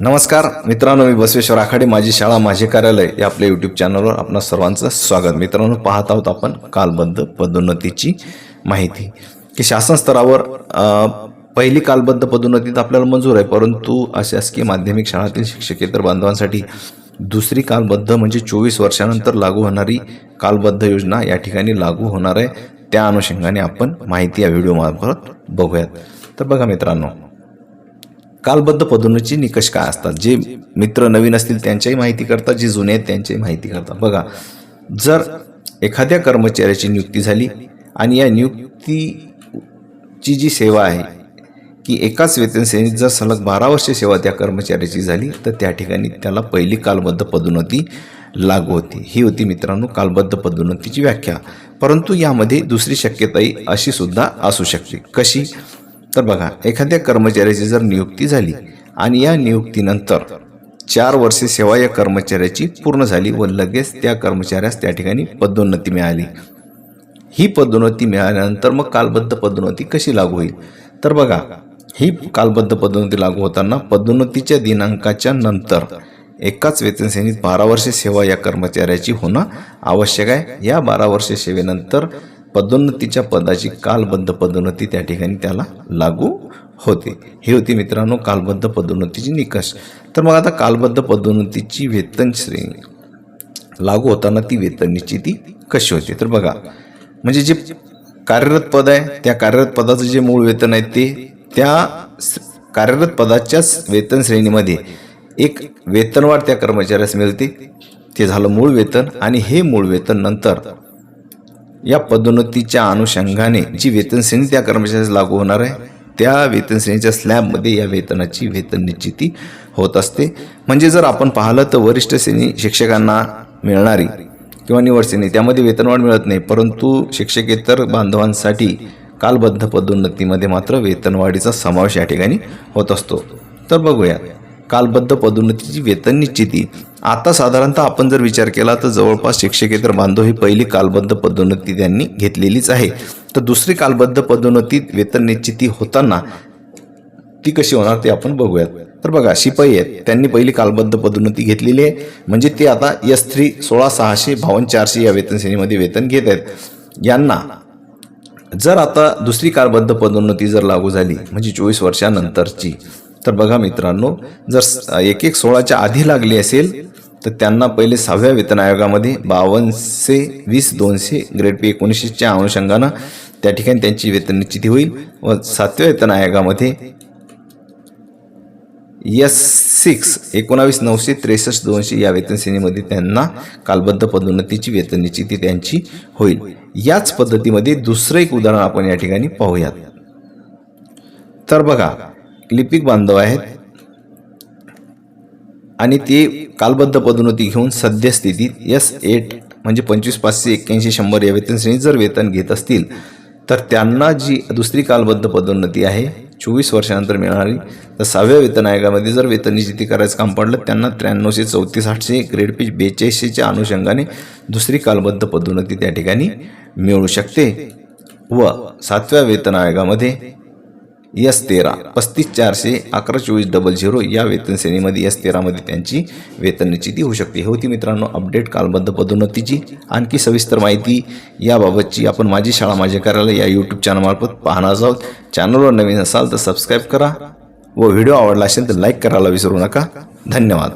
नमस्कार मित्रांनो मी बसवेश्वर आखाडे माझी शाळा माझे कार्यालय या आपल्या यूट्यूब चॅनलवर आपणा सर्वांचं स्वागत. मित्रांनो पाहत आहोत आपण कालबद्ध पदोन्नतीची माहिती. की शासन स्तरावर पहिली कालबद्ध पदोन्नतीत आपल्याला मंजूर आहे परंतु अशासकीय माध्यमिक शाळातील शिक्षकेतर बांधवांसाठी दुसरी कालबद्ध म्हणजे चोवीस वर्षानंतर लागू होणारी कालबद्ध योजना या ठिकाणी लागू होणार आहे. त्या अनुषंगाने आपण माहिती या व्हिडिओमार्फत बघूयात. तर बघा मित्रांनो कालबद्ध पदोन्नतीचे निकष काय असतात? जे मित्र नवीन असतील त्यांच्याही माहिती करतात. जे जुने आहेत त्यांच्याही माहिती करतात. बघा जर एखाद्या कर्मचाऱ्याची नियुक्ती झाली आणि या नियुक्तीची जी सेवा आहे की एकाच वेतन श्रेणीत जर सलग बारा वर्ष सेवा त्या कर्मचाऱ्याची झाली तर त्या ठिकाणी त्याला पहिली कालबद्ध पदोन्नती लागू होती. ही होती मित्रांनो कालबद्ध पदोन्नतीची व्याख्या. परंतु यामध्ये दुसरी शक्यताही अशी सुद्धा असू शकते. कशी? तर बघा एखाद्या कर्मचाऱ्याची जर नियुक्ती झाली आणि या नियुक्तीनंतर चार वर्षे सेवा या कर्मचाऱ्याची पूर्ण झाली व लगेच त्या कर्मचाऱ्यास त्या ठिकाणी पदोन्नती मिळाली. ही पदोन्नती मिळाल्यानंतर मग कालबद्ध पदोन्नती कशी लागू होईल? तर बघा ही कालबद्ध पदोन्नती लागू होताना पदोन्नतीच्या दिनांकाच्या नंतर एकाच वेतन श्रेणीत बारा वर्षे सेवा या कर्मचाऱ्याची होणं आवश्यक आहे. या बारा वर्षे सेवेनंतर पदोन्नतीच्या पदाची कालबद्ध पदोन्नती त्या ठिकाणी त्याला लागू होते. हे होती मित्रांनो कालबद्ध पदोन्नतीचे निकष. तर मग आता कालबद्ध पदोन्नतीची वेतन श्रेणी लागू होताना ती वेतन निश्चिती कशी होते? तर बघा म्हणजे जे कार्यरत पद आहे त्या कार्यरत पदाचं जे मूळ वेतन आहे ते त्या कार्यरत पदाच्याच वेतन श्रेणीमध्ये एक वेतनवाढ त्या कर्मचाऱ्यास मिळते. ते झालं मूळ वेतन आणि हे मूळ वेतन नंतर या पदोन्नतीच्या अनुषंगाने जी वेतन श्रेणी त्या कर्मचाऱ्यास लागू होणार आहे त्या वेतन श्रेणीच्या स्लॅबमध्ये या वेतनाची वेतन निश्चिती होत असते. म्हणजे जर आपण पाहिलं तर वरिष्ठ श्रेणी शिक्षकांना मिळणारी किंवा निवड श्रेणी त्यामध्ये वेतनवाढ मिळत नाही परंतु शिक्षकेतर बांधवांसाठी कालबद्ध पदोन्नतीमध्ये मात्र वेतनवाढीचा समावेश या ठिकाणी होत असतो. तर बघूया कालबद्ध पदोन्नतीची वेतन निश्चिती आता साधारणतः आपण जर विचार केला तर जवळपास शिक्षकेतर बांधव ही पहिली कालबद्ध पदोन्नती त्यांनी घेतलेलीच आहे. तर दुसरी कालबद्ध पदोन्नतीत वेतन निश्चिती होताना ती कशी होणार ते आपण बघूयात. तर बघा शिपाई आहेत. त्यांनी पहिली कालबद्ध पदोन्नती घेतलेली आहे. म्हणजे ते आता एस थ्री सोळा सहाशे बावन्न चारशे या वेतन श्रेणीमध्ये वेतन घेत आहेत. यांना जर आता दुसरी कालबद्ध पदोन्नती जर लागू झाली म्हणजे चोवीस वर्षानंतरची तर बघा मित्रांनो जर एक एक सोळाच्या आधी लागली असेल तर त्यांना पहिले सहाव्या वेतन आयोगामध्ये बावनशे वीस दोनशे ग्रेड पी एकोणीसशेच्या अनुषंगानं त्या ठिकाणी त्यांची वेतन निश्चिती होईल व सातव्या वेतन आयोगामध्ये यस सिक्स एकोणावीस नऊशे त्रेसष्ट दोनशे या वेतन श्रेणीमध्ये त्यांना कालबद्ध पदोन्नतीची वेतन निश्चिती त्यांची होईल. याच पद्धतीमध्ये दुसरं एक उदाहरण आपण या ठिकाणी पाहूयात. तर बघा लिपिक बांधव आहेत. आणि ते कालबद्ध पदोन्नती घेऊन सद्यस्थितीत एस एट म्हणजे पंचवीस पाचशे एक्क्याऐंशी शंभर या वेतन श्रेणीत जर वेतन घेत असतील तर त्यांना जी दुसरी कालबद्ध पदोन्नती आहे चोवीस वर्षानंतर मिळणारी तर सहाव्या वेतन आयोगामध्ये जर वेतन निश्चिती करायचं काम पडलं त्यांना त्र्याण्णवशे चौतीस आठशे ग्रेड पीच बेचाळीसशेच्या अनुषंगाने दुसरी कालबद्ध पदोन्नती त्या ठिकाणी मिळू शकते. व सातव्या वेतन आयोगामध्ये यस तेरा पस्तीस चारशे अकरा चोवीस डबल झिरो या वेतन श्रेणीमध्ये यस तेरामध्ये त्यांची वेतन निश्चिती होऊ शकते. ही होती मित्रांनो अपडेट कालबद्ध पदोन्नतीची आणखी सविस्तर माहिती. याबाबतची आपण माझी शाळा माझे कार्यालय या यूट्यूब चॅनलमार्फत पाहणार आहोत. चॅनलवर नवीन असाल तर सबस्क्राईब करा व व्हिडिओ आवडला असेल तर लाईक करायला विसरू नका. धन्यवाद.